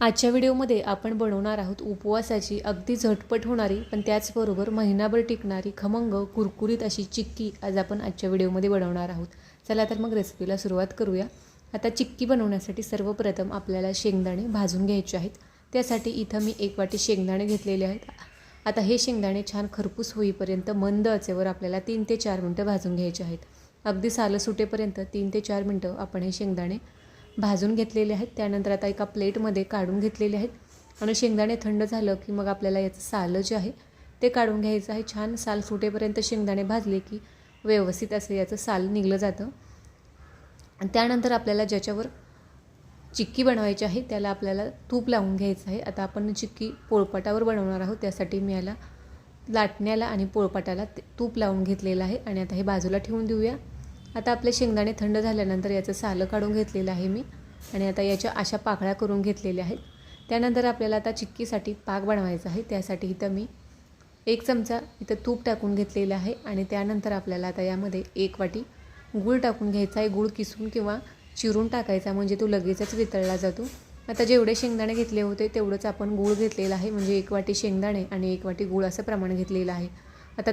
आजच्या व्हिडिओमध्ये आपण बनवणार आहोत उपवासाची अगदी झटपट होणारी पण त्याचबरोबर महिनाभर टिकणारी खमंग कुरकुरीत अशी चिक्की आज आपण आजच्या व्हिडिओमध्ये बनवणार आहोत. चला तर मग रेसिपीला सुरुवात करूया. आता चिक्की बनवण्यासाठी सर्वप्रथम आपल्याला शेंगदाणे भाजून घ्यायचे आहेत. त्यासाठी इथं मी एक वाटी शेंगदाणे घेतलेले आहेत. आता हे शेंगदाणे छान खरपूस होईपर्यंत मंद आचेवर आपल्याला तीन ते चार मिनटं भाजून घ्यायचे आहेत. अगदी सालं सुटेपर्यंत तीन ते चार मिनटं आपण हे शेंगदाणे भाजून घेतलेले आहेत. त्यानंतर आता एका प्लेटमध्ये काढून घेतलेले आहेत. आणि शेंगदाणे थंड झालं की मग आपल्याला याचं सालं जे आहे ते काढून घ्यायचं आहे. छान साल सुटेपर्यंत शेंगदाणे भाजले की व्यवस्थित असं याचं साल निघलं जातं. आणि त्यानंतर आपल्याला ज्याच्यावर चिक्की बनवायची आहे त्याला आपल्याला तूप लावून घ्यायचं आहे. आता आपण चिक्की पोळपाटावर बनवणार आहोत. त्यासाठी मी याला लाटण्याला आणि पोळपाटाला ते तूप लावून घेतलेलं आहे. आणि आता हे बाजूला ठेवून देऊया. आता आपले शेंगदाणे थंड झाल्यानंतर याचं सालं काढून घेतलेलं आहे मी आणि आता याच्या अशा पाकळ्या करून घेतलेल्या आहेत. त्यानंतर आपल्याला आता चिक्कीसाठी पाक बनवायचा आहे. त्यासाठी इथं मी एक चमचा इथं तूप टाकून घेतलेलं आहे आणि त्यानंतर आपल्याला आता यामध्ये एक वाटी गूळ टाकून घ्यायचा आहे. गूळ किसून किंवा चिरून टाकायचा म्हणजे तो लगेचच वितळला जातो. आता जेवढे शेंगदाणे घेतले होते तेवढंच आपण गूळ घेतलेला आहे. म्हणजे एक वाटी शेंगदाणे आणि एक वाटी गूळ असं प्रमाण घेतलेलं आहे. आता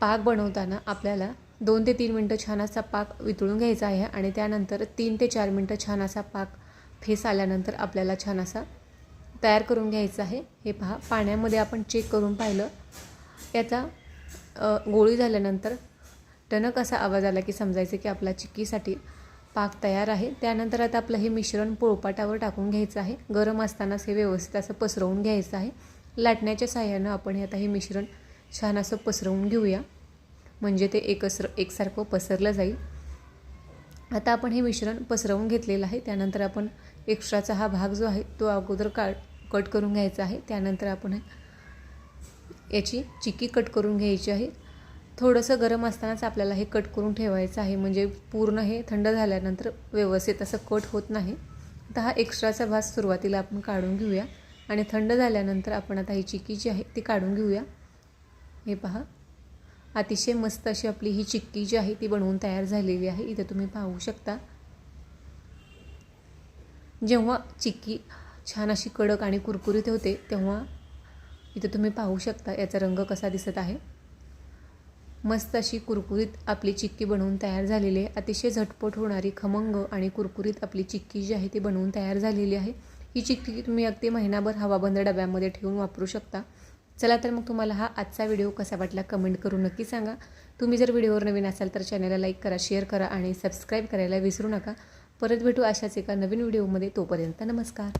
पाक बनवताना आपल्याला दोन ते तीन मिनटं छान असा पाक वितळून घ्यायचा आहे आणि त्यानंतर तीन ते चार मिनटं छान असा पाक फेस आल्यानंतर आपल्याला छान असा तयार करून घ्यायचा आहे. हे पहा पाण्यामध्ये आपण चेक करून पाहिलं. याचा गोळी झाल्यानंतर टणक असा आवाज आला की समजायचं की आपला चिक्कीसाठी पाक तयार आहे. त्यानंतर आता आपलं हे मिश्रण पोळपाटावर टाकून घ्यायचं आहे. गरम असतानाच हे व्यवस्थित असं पसरवून घ्यायचं आहे. लाटण्याच्या साह्यानं आपण हे आता हे मिश्रण छान असं पसरवून घेऊया. म्हणजे ते एकसर एकसारखं पसरलं जाईल. आता आपण हे मिश्रण पसरवून घेतलेलं आहे. त्यानंतर आपण एक्स्ट्राचा हा भाग जो आहे तो अगोदर का कट करून घ्यायचा आहे. त्यानंतर आपण याची चिक्की कट करून घ्यायची आहे. थोडंसं गरम असतानाच आपल्याला हे कट करून ठेवायचं आहे. म्हणजे पूर्ण हे थंड झाल्यानंतर व्यवस्थित असं कट होत नाही. आता हा एक्स्ट्राचा भाग सुरुवातीला आपण काढून घेऊया. आणि थंड झाल्यानंतर आपण आता ही चिक्की जी आहे ती काढून घेऊया. हे पहा. अतिशय मस्त अशी आपली ही चिक्की जी आहे ती बनवून तयार झालेली आहे. इथे तुम्ही पाहू शकता. जेव्हा चिक्की छान अशी कडक आणि कुरकुरीत होते तेव्हा इथे तुम्ही पाहू शकता याचा रंग कसा दिसत आहे. मस्त अशी कुरकुरीत आपली चिक्की बनवून तयार झालेली आहे. अतिशय झटपट होणारी खमंग आणि कुरकुरीत आपली चिक्की जी आहे ती बनवून तयार झालेली आहे. ही चिक्की तुम्ही अगदी महिनाभर हवाबंद डब्यामध्ये ठेवून वापरू शकता. चला तर मग तुम्हाला हा आजचा व्हिडिओ कसा वाटला कमेंट करून नक्की सांगा. तुम्ही जर व्हिडिओवर नवीन असाल तर चॅनलला लाईक करा शेअर करा आणि सबस्क्राईब करायला विसरू नका. परत भेटू अशाच एका नवीन व्हिडिओमध्ये तोपर्यंत नमस्कार.